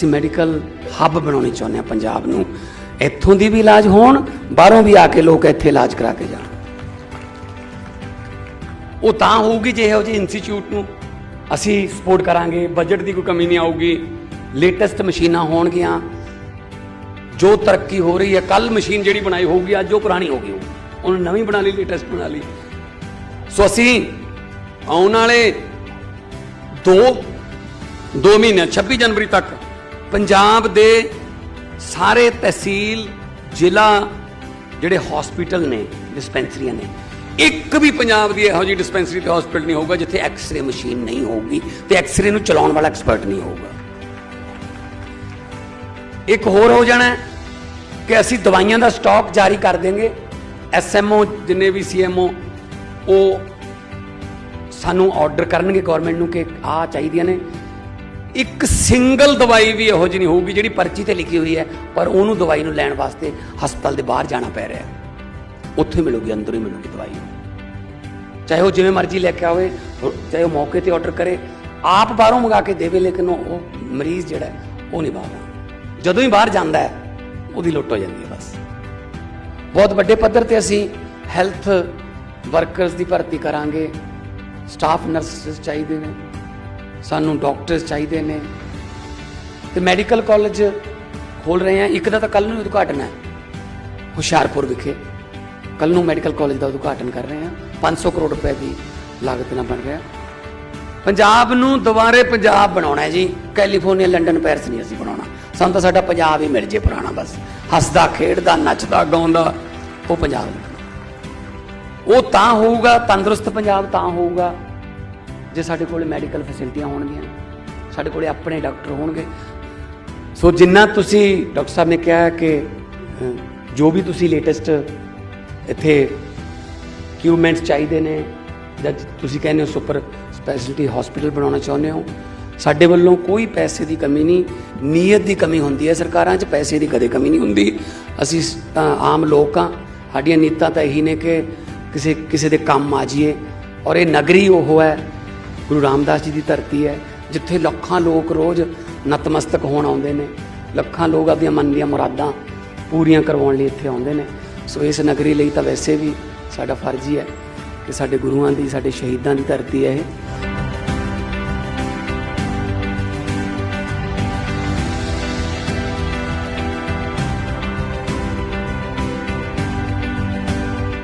ਅਸੀਂ medical hub ਬਣਾਉਣੀ ਚਾਹੁੰਦੇ ਹਾਂ ਪੰਜਾਬ ਨੂੰ। ਇੱਥੋਂ ਦੀ ਵੀ ਇਲਾਜ ਹੋਣ, ਬਾਹਰੋਂ ਵੀ ਆ ਕੇ ਲੋਕ ਇੱਥੇ ਇਲਾਜ ਕਰਾ ਕੇ ਜਾਣ। ਉਹ ਤਾਂ ਹੋਊਗੀ ਜੇ ਇਹੋ ਜਿਹੇ ਇੰਸਟੀਚਿਊਟ ਨੂੰ ਅਸੀਂ ਸਪੋਰਟ ਕਰਾਂਗੇ ਬਜਟ ਦੀ ਕੋਈ ਕਮੀ ਨਹੀਂ ਆਊਗੀ। ਲੇਟੈਸਟ ਮਸ਼ੀਨਾਂ ਹੋਣਗੀਆਂ। ਜੋ ਤਰੱਕੀ ਹੋ ਰਹੀ ਹੈ ਕੱਲ ਮਸ਼ੀਨ ਜਿਹੜੀ ਬਣਾਈ ਹੋਊਗੀ, ਅੱਜ ਉਹ ਪੁਰਾਣੀ ਹੋ ਗਈ ਉਹਨੂੰ ਨਵੀਂ ਬਣਾ ਲਈ ਲੇਟੈਸਟ ਬਣਾ ਲਈ। ਸੋ ਅਸੀਂ ਆਉਣ ਵਾਲੇ 2 2 ਮਹੀਨੇ 26 ਜਨਵਰੀ ਤੱਕ ਪੰਜਾਬ ਦੇ ਸਾਰੇ ਤਹਿਸੀਲ, ਜ਼ਿਲ੍ਹਾ ਜਿਹੜੇ ਹਸਪੀਟਲ ਨੇ ਡਿਸਪੈਂਸਰੀਆਂ ਨੇ, ਇੱਕ ਵੀ ਪੰਜਾਬ ਦੀ ਇਹੋ ਜਿਹੀ ਡਿਸਪੈਂਸਰੀ ਤੇ ਹਸਪੀਟਲ ਨਹੀਂ ਹੋਊਗਾ ਜਿੱਥੇ ਐਕਸ-ਰੇ ਮਸ਼ੀਨ ਨਹੀਂ ਹੋਊਗੀ ਤੇ ਐਕਸ-ਰੇ ਨੂੰ ਚਲਾਉਣ ਵਾਲਾ ਐਕਸਪਰਟ ਨਹੀਂ ਹੋਊਗਾ। ਇੱਕ ਹੋਰ ਹੋ ਜਾਣਾ ਕਿ ਅਸੀਂ ਦਵਾਈਆਂ ਦਾ ਸਟਾਕ ਜਾਰੀ ਕਰ ਦੇਂਗੇ ਐਸਐਮਓ ਜਿੰਨੇ ਵੀ ਸੀਐਮਓ ਉਹ ਸਾਨੂੰ ਆਰਡਰ ਕਰਨਗੇ ਗਵਰਨਮੈਂਟ ਨੂੰ ਕਿ ਆ ਚਾਹੀਦੀਆਂ ਨੇ। ਇੱਕ ਸਿੰਗਲ ਦਵਾਈ ਵੀ ਇਹੋ ਜਿਹੀ ਨਹੀਂ ਹੋਊਗੀ ਜਿਹੜੀ ਪਰਚੀ ਤੇ ਲਿਖੀ ਹੋਈ ਹੈ, ਪਰ ਉਹਨੂੰ ਦਵਾਈ ਨੂੰ ਲੈਣ ਵਾਸਤੇ ਹਸਪਤਾਲ ਦੇ ਬਾਹਰ ਜਾਣਾ ਪੈ ਰਿਹਾ ਉੱਥੇ ਮਿਲੂਗੀ, ਅੰਦਰ ਹੀ ਮਿਲੂਗੀ ਦਵਾਈ ਚਾਹੇ ਉਹ ਜਿਵੇਂ ਮਰਜ਼ੀ ਲੈ ਕੇ ਆਵੇ ਚਾਹੇ ਉਹ ਮੌਕੇ ਤੇ ਆਰਡਰ ਕਰੇ, ਆਪ ਬਾਹਰੋਂ ਮੰਗਾ ਕੇ ਦੇਵੇ, ਲੇਕਿਨ ਉਹ ਮਰੀਜ਼ ਜਿਹੜਾ ਉਹ ਨਹੀਂ ਬਾਹਰ ਜਦੋਂ ਹੀ ਬਾਹਰ ਜਾਂਦਾ ਹੈ, ਉਹਦੀ ਲੁੱਟ ਹੋ ਜਾਂਦੀ ਹੈ ਬਸ। ਬਹੁਤ ਵੱਡੇ ਪੱਧਰ ਤੇ ਅਸੀਂ ਹੈਲਥ ਵਰਕਰਸ ਦੀ ਭਰਤੀ ਕਰਾਂਗੇ ਸਟਾਫ ਨਰਸਸ ਚਾਹੀਦੇ ਨੇ। ਸਾਨੂੰ ਡਾਕਟਰਸ ਚਾਹੀਦੇ ਨੇ। ਤੇ ਮੈਡੀਕਲ ਕਾਲਜ ਖੋਲ ਰਹੇ ਹਾਂ ਇੱਕ ਦਾ ਤਾਂ ਕੱਲ ਨੂੰ ਹੀ ਉਦਘਾਟਨ ਹੈ, ਹੁਸ਼ਿਆਰਪੁਰ ਵਿਖੇ। ਕੱਲ ਨੂੰ ਮੈਡੀਕਲ ਕਾਲਜ ਦਾ ਉਦਘਾਟਨ ਕਰ ਰਹੇ ਹਾਂ 500 ਕਰੋੜ ਰੁਪਏ ਦੀ ਲਾਗਤ ਨਾਲ ਬਣ ਰਿਹਾ। ਪੰਜਾਬ ਨੂੰ ਦੁਬਾਰੇ ਪੰਜਾਬ ਬਣਾਉਣਾ ਹੈ ਜੀ। ਕੈਲੀਫੋਰਨੀਆ, ਲੰਡਨ, ਪੈਰਿਸ ਨਹੀਂ ਅਸੀਂ ਬਣਾਉਣਾ। ਸਾਨੂੰ ਤਾਂ ਸਾਡਾ ਪੰਜਾਬ ਹੀ ਮਿਲ ਜੇ ਪੁਰਾਣਾ ਬਸ। ਹੱਸਦਾ, ਖੇਡਦਾ, ਨੱਚਦਾ, ਗਾਉਂਦਾ, ਉਹ ਪੰਜਾਬ ਉਹ ਤਾਂ ਹੋਊਗਾ, ਤੰਦਰੁਸਤ ਪੰਜਾਬ ਤਾਂ ਹੋਊਗਾ। ਜੇ ਸਾਡੇ ਕੋਲ ਮੈਡੀਕਲ ਫੈਸਿਲਿਟੀਆਂ ਹੋਣਗੀਆਂ ਸਾਡੇ ਕੋਲੇ ਆਪਣੇ ਡਾਕਟਰ ਹੋਣਗੇ। ਸੋ ਜਿੰਨਾ ਤੁਸੀਂ ਡਾਕਟਰ ਸਾਹਿਬ ਨੇ ਕਿਹਾ ਕਿ ਜੋ ਵੀ ਤੁਸੀਂ ਲੇਟੈਸਟ ਇੱਥੇ ਇਕਵਿਪਮੈਂਟਸ ਚਾਹੀਦੇ ਨੇ, ਜਾਂ ਤੁਸੀਂ ਕਹਿੰਦੇ ਹੋ ਸੁਪਰ ਸਪੈਸ਼ਲਿਟੀ ਹਸਪੀਟਲ ਬਣਾਉਣਾ ਚਾਹੁੰਦੇ ਹੋ, ਸਾਡੇ ਵੱਲੋਂ ਕੋਈ ਪੈਸੇ ਦੀ ਕਮੀ ਨਹੀਂ, ਨੀਅਤ ਦੀ ਕਮੀ ਹੁੰਦੀ ਹੈ ਸਰਕਾਰਾਂ 'ਚ, ਪੈਸੇ ਦੀ ਕਦੇ ਕਮੀ ਨਹੀਂ ਹੁੰਦੀ। ਅਸੀਂ ਸ- ਤਾਂ ਆਮ ਲੋਕ ਹਾਂ, ਸਾਡੀਆਂ ਨੀਤਾਂ ਤਾਂ ਇਹੀ ਨੇ ਕਿ ਕਿਸੇ ਕਿਸੇ ਦੇ ਕੰਮ ਆ ਜਾਈਏ, ਔਰ ਇਹ ਨਗਰੀ ਉਹ ਹੈ ਗੁਰੂ ਰਾਮਦਾਸ ਜੀ ਦੀ ਧਰਤੀ ਹੈ, ਜਿੱਥੇ ਲੱਖਾਂ ਲੋਕ ਰੋਜ਼ ਨਤਮਸਤਕ ਹੋਣ ਆਉਂਦੇ ਨੇ, ਲੱਖਾਂ ਲੋਕ ਆਪਣੀਆਂ ਮਨ ਦੀਆਂ ਮੁਰਾਦਾਂ ਪੂਰੀਆਂ ਕਰਵਾਉਣ ਲਈ ਇੱਥੇ ਆਉਂਦੇ ਨੇ। ਸੋ ਇਸ ਨਗਰੀ ਲਈ ਤਾਂ ਵੈਸੇ ਵੀ ਸਾਡਾ ਫਰਜ਼ ਹੀ ਹੈ ਕਿ ਸਾਡੇ ਗੁਰੂਆਂ ਦੀ, ਸਾਡੇ ਸ਼ਹੀਦਾਂ ਦੀ ਧਰਤੀ ਹੈ ਇਹ।